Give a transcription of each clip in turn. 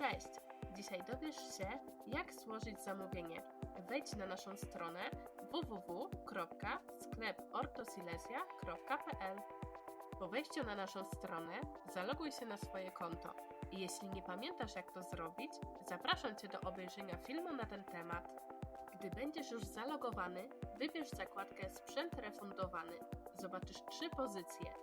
Cześć! Dzisiaj dowiesz się, jak złożyć zamówienie. Wejdź na naszą stronę www.skleportosilesia.pl Po wejściu na naszą stronę zaloguj się na swoje konto. Jeśli nie pamiętasz jak to zrobić, zapraszam Cię do obejrzenia filmu na ten temat. Gdy będziesz już zalogowany, wybierz zakładkę Sprzęt refundowany. Zobaczysz trzy pozycje: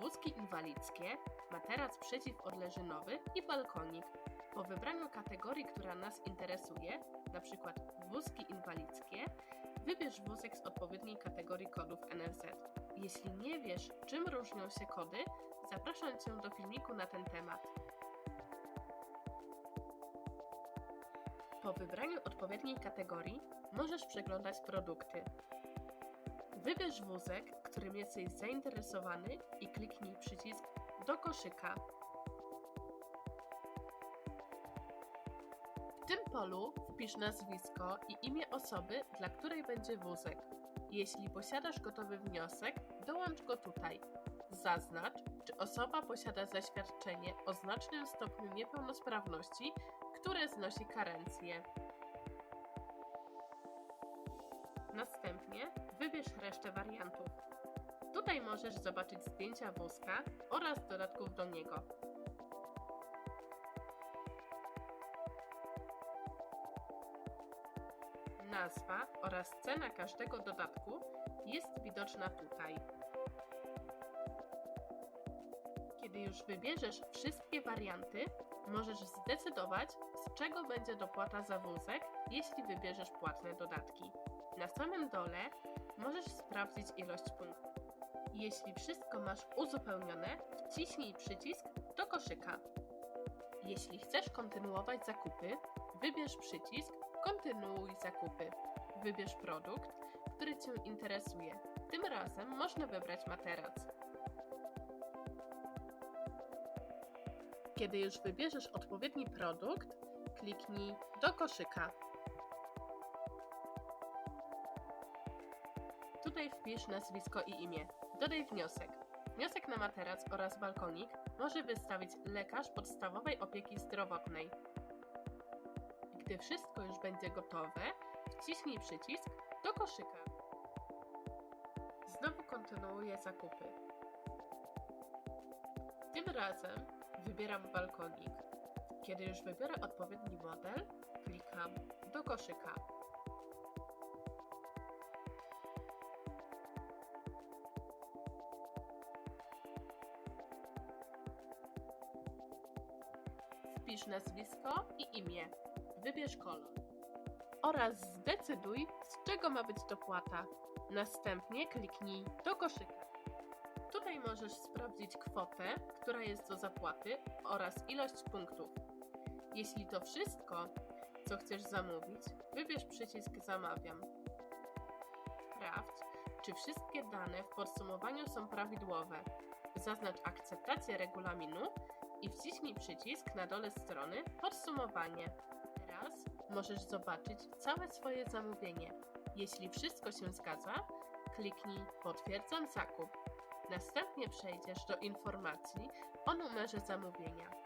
wózki inwalidzkie, materac przeciwodleżynowy i balkonik. Po wybraniu kategorii, która nas interesuje, np. wózki inwalidzkie, wybierz wózek z odpowiedniej kategorii kodów NFZ. Jeśli nie wiesz, czym różnią się kody, zapraszam Cię do filmiku na ten temat. Po wybraniu odpowiedniej kategorii możesz przeglądać produkty. Wybierz wózek, którym jesteś zainteresowany i kliknij przycisk do koszyka. W tym polu wpisz nazwisko i imię osoby, dla której będzie wózek. Jeśli posiadasz gotowy wniosek, dołącz go tutaj. Zaznacz, czy osoba posiada zaświadczenie o znacznym stopniu niepełnosprawności, które znosi karencję. Następnie wybierz resztę wariantów. Tutaj możesz zobaczyć zdjęcia wózka oraz dodatków do niego. Nazwa oraz cena każdego dodatku jest widoczna tutaj. Kiedy już wybierzesz wszystkie warianty, możesz zdecydować, z czego będzie dopłata za wózek, jeśli wybierzesz płatne dodatki. Na samym dole możesz sprawdzić ilość punktów. Jeśli wszystko masz uzupełnione, wciśnij przycisk do koszyka. Jeśli chcesz kontynuować zakupy, wybierz przycisk Kontynuuj zakupy. Wybierz produkt, który Cię interesuje. Tym razem można wybrać materac. Kiedy już wybierzesz odpowiedni produkt, kliknij do koszyka. Tutaj wpisz nazwisko i imię. Dodaj wniosek. Wniosek na materac oraz balkonik może wystawić lekarz podstawowej opieki zdrowotnej. Gdy wszystko już będzie gotowe, wciśnij przycisk do koszyka. Znowu kontynuuję zakupy. Tym razem wybieram balkonik. Kiedy już wybiorę odpowiedni model, klikam do koszyka. Wpisz nazwisko i imię. Wybierz kolor. Oraz zdecyduj, z czego ma być dopłata. Następnie kliknij do koszyka. Tutaj możesz sprawdzić kwotę, która jest do zapłaty oraz ilość punktów. Jeśli to wszystko, co chcesz zamówić, wybierz przycisk Zamawiam. Sprawdź, czy wszystkie dane w podsumowaniu są prawidłowe. Zaznacz akceptację regulaminu i wciśnij przycisk na dole strony Podsumowanie. Teraz możesz zobaczyć całe swoje zamówienie. Jeśli wszystko się zgadza, kliknij Potwierdzam zakup. Następnie przejdziesz do informacji o numerze zamówienia.